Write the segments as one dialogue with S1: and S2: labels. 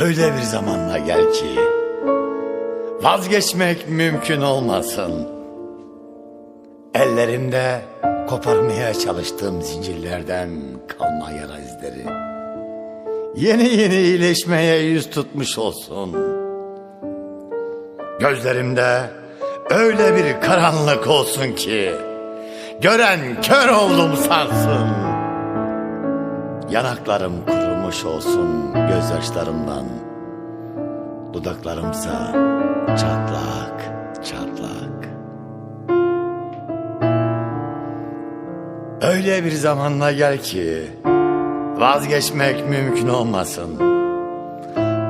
S1: Öyle bir zamanla gel ki vazgeçmek mümkün olmasın. Ellerimde koparmaya çalıştığım zincirlerden kalma yara izleri. Yeni yeni iyileşmeye yüz tutmuş olsun. Gözlerimde öyle bir karanlık olsun ki gören kör oldum sansın. Yanaklarım kurumuş olsun gözyaşlarımdan. Dudaklarımsa çatlak çatlak. Öyle bir zamanla gel ki vazgeçmek mümkün olmasın.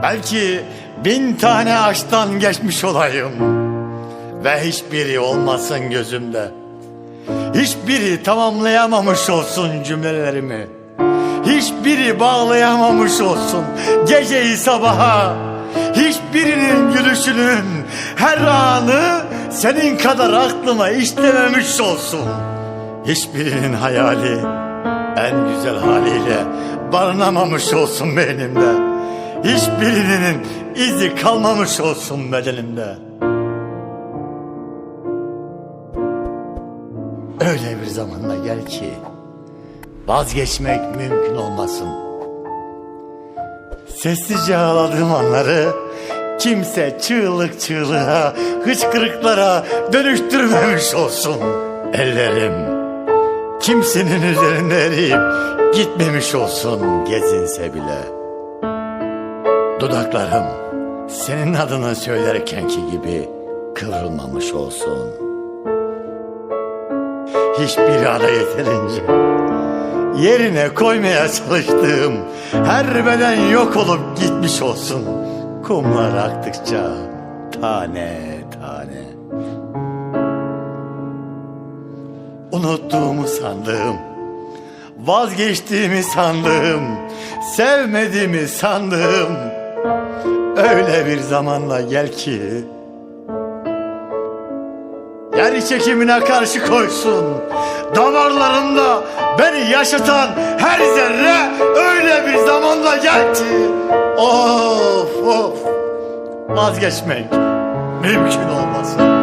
S1: Belki bin tane aşktan geçmiş olayım ve hiçbiri olmasın gözümde. Hiçbiri tamamlayamamış olsun cümlelerimi. Hiçbiri bağlayamamış olsun geceyi sabaha. Hiçbirinin gülüşünün her anı senin kadar aklıma işlememiş olsun. Hiçbirinin hayali en güzel haliyle barınamamış olsun beynimde. Hiçbirinin izi kalmamış olsun bedenimde. Öyle bir zamanla gel ki vazgeçmek mümkün olmasın. Sessizce ağladığım anları kimse çığlık çığlığa, hıçkırıklara dönüştürmemiş olsun. Ellerim kimsenin üzerinde eriyip gitmemiş olsun gezinse bile. Dudaklarım senin adını söylerkenki gibi kıvrılmamış olsun. Hiçbir ara yeterince yerine koymaya çalıştığım her beden yok olup gitmiş olsun. Kumlar aktıkça tane tane. Unuttuğumu sandığım, vazgeçtiğimi sandığım, sevmediğimi sandığım öyle bir zamanla gel ki Yer çekimine karşı koysun. Damarlarında beni yaşatan her zerre öyle bir zamanla gel ki. Of of vazgeçmek mümkün olmasın.